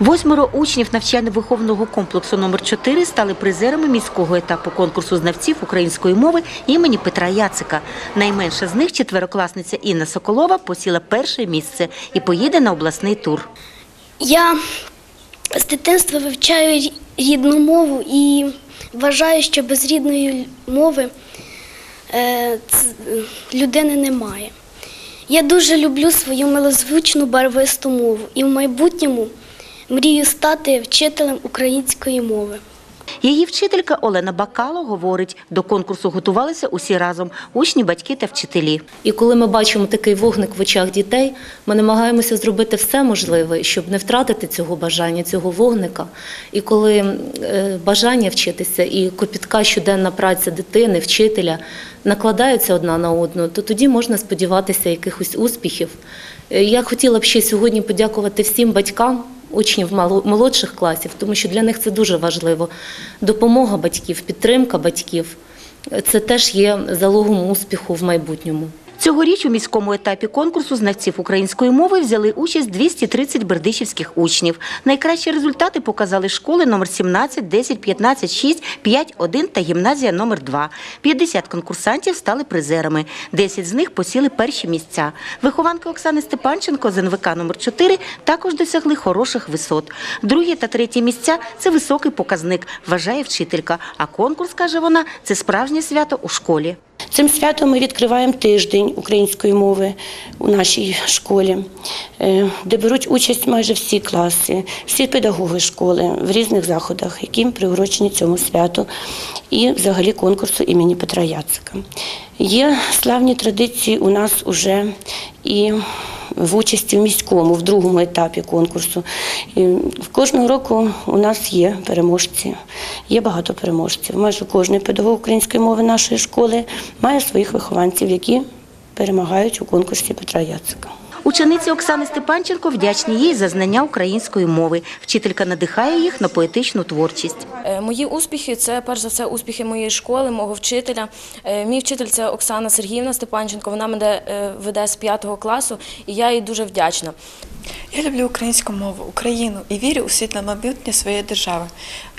Восьмеро учнів навчально-виховного комплексу номер 4 стали призерами міського етапу конкурсу знавців української мови імені Петра Яцика. Найменша з них четверокласниця Інна Соколова посіла перше місце і поїде на обласний тур. Я з дитинства вивчаю рідну мову і вважаю, що без рідної мови е, людини немає. Я дуже люблю свою милозвучну барвисту мову і в майбутньому мрію стати вчителем української мови. Її вчителька Олена Бакало говорить, до конкурсу готувалися усі разом – учні, батьки та вчителі. І коли ми бачимо такий вогник в очах дітей, ми намагаємося зробити все можливе, щоб не втратити цього бажання, цього вогника. І коли е, бажання вчитися і копітка щоденна праця дитини, вчителя накладаються одна на одну, то тоді можна сподіватися якихось успіхів. Е, Я хотіла б ще сьогодні подякувати всім батькам. Учнів молодших класів, тому що для них це дуже важливо. Допомога батьків, підтримка батьків це теж є залогом успіху в майбутньому. Цьогоріч у міському етапі конкурсу знавців української мови взяли участь 230 бердичівських учнів. Найкращі результати показали школи номер 17, 10, 15, 6, 5, 1 та гімназія номер 2. 50 конкурсантів стали призерами. 10 з них посіли перші місця. Вихованки Оксани Степанченко з НВК номер 4 також досягли хороших висот. Другі та треті місця це високий показник, вважає вчителька. А конкурс, каже вона, це справжнє свято у школі. Цим святом ми відкриваємо тиждень української мови у нашій школі, е, де беруть участь майже всі класи, всі педагоги школи в різних заходах, які приурочені цьому святу, і взагалі конкурсу імені Петра Яцика. Є славні традиції у нас уже і в участі в міському, в другому етапі конкурсу. І кожного року у нас є переможці, є багато переможців. Майже кожний педагог української мови нашої школи має своїх вихованців, які перемагають у конкурсі Петра Яцика. Учениці Оксани Степанченко вдячні їй за знання української мови. Вчителька надихає їх на поетичну творчість. Е, Мої успіхи це перш за все успіхи моєї школи, мого вчителя. Е, Мій вчитель це Оксана Сергіївна Степанченко. Вона мене е, веде з п'ятого класу, і я їй дуже вдячна. Я люблю українську мову, Україну і вірю у світле майбутнє своєї держави.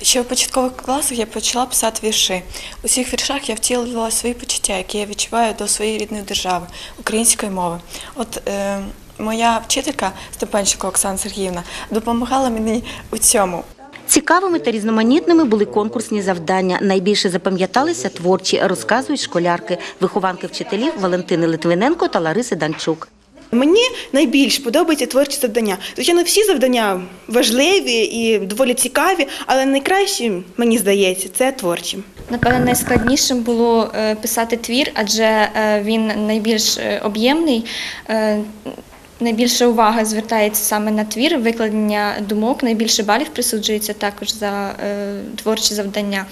Ще в початкових класах я почала писати вірші. У цих віршах я втілювала свої почуття, які я відчуваю до своєї рідної держави, української мови. От е, моя вчителька Степанченко Оксана Сергіївна допомагала мені у цьому. Цікавими та різноманітними були конкурсні завдання. Найбільше запам'яталися творчі, розказують школярки, вихованки вчителів Валентини Литвиненко та Лариси Данчук. Мені найбільш подобаються творчі завдання. Звичайно, всі завдання важливі і доволі цікаві, але найкращі, мені здається, це творчі. Напевно, найскладнішим було е, писати твір, адже е, він найбільш е, об'ємний. Найбільше уваги звертається саме на твір, викладення думок, найбільше балів присуджується також за е, творчі завдання.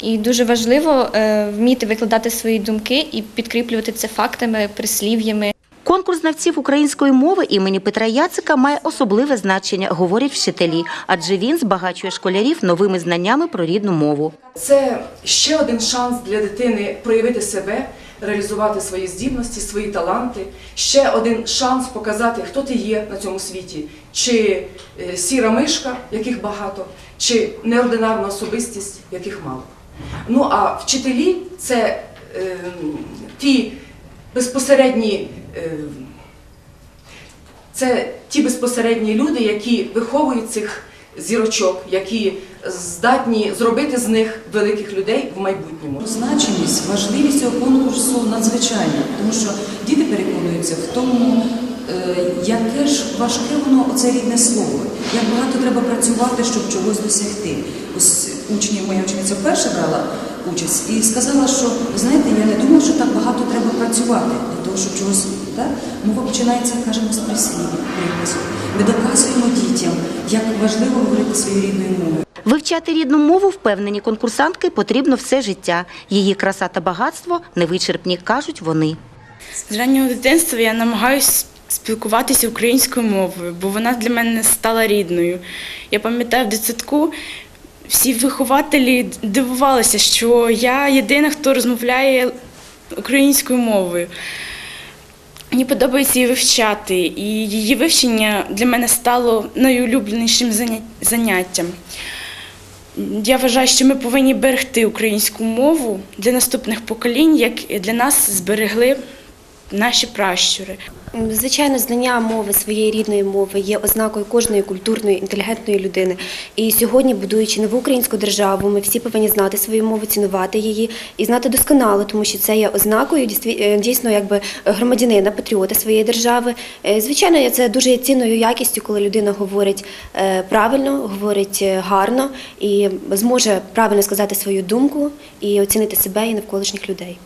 І дуже важливо е, вміти викладати свої думки і підкріплювати це фактами, прислів'ями. Конкурс знавців української мови імені Петра Яцика має особливе значення, говорять вчителі, адже він збагачує школярів новими знаннями про рідну мову. Це ще один шанс для дитини проявити себе, реалізувати свої здібності, свої таланти. Ще один шанс показати, хто ти є на цьому світі, чи е, сіра мишка, яких багато, чи неординарна особистість, яких мало. Ну а вчителі це е, ті безпосередні. Е, це ті безпосередні люди, які виховують цих зірочок, які здатні зробити з них великих людей в майбутньому. Значимість, важливість цього конкурсу надзвичайна, тому що діти переконуються в тому, е, яке ж важке воно оце рідне слово, як багато треба працювати, щоб чогось досягти. Ось учні, моя учениця вперше брала участь і сказала, що знаєте, я не думаю, що так багато треба працювати для того, щоб чогось. Так? Мова починається, кажемо, з прислів'я, припису. Ми доказуємо дітям, як важливо говорити своєю рідною мовою. Вивчати рідну мову, впевнені конкурсантки, потрібно все життя. Її краса та багатство невичерпні, кажуть вони. З раннього дитинства я намагаюся спілкуватися українською мовою, бо вона для мене стала рідною. Я пам'ятаю в дитсадку. Всі вихователі дивувалися, що я єдина, хто розмовляє українською мовою. Мені подобається її вивчати, і її вивчення для мене стало найулюбленішим заняттям. Я вважаю, що ми повинні берегти українську мову для наступних поколінь, як для нас зберегли наші пращури. Звичайно, знання мови своєї рідної мови є ознакою кожної культурної, інтелігентної людини. І сьогодні, будуючи нову українську державу, ми всі повинні знати свою мову, цінувати її і знати досконало, тому що це є ознакою е, дійсно якби громадянина, патріота своєї держави. Е, Звичайно, це дуже цінною якістю, коли людина говорить е, правильно, говорить гарно і зможе правильно сказати свою думку і оцінити себе і навколишніх людей.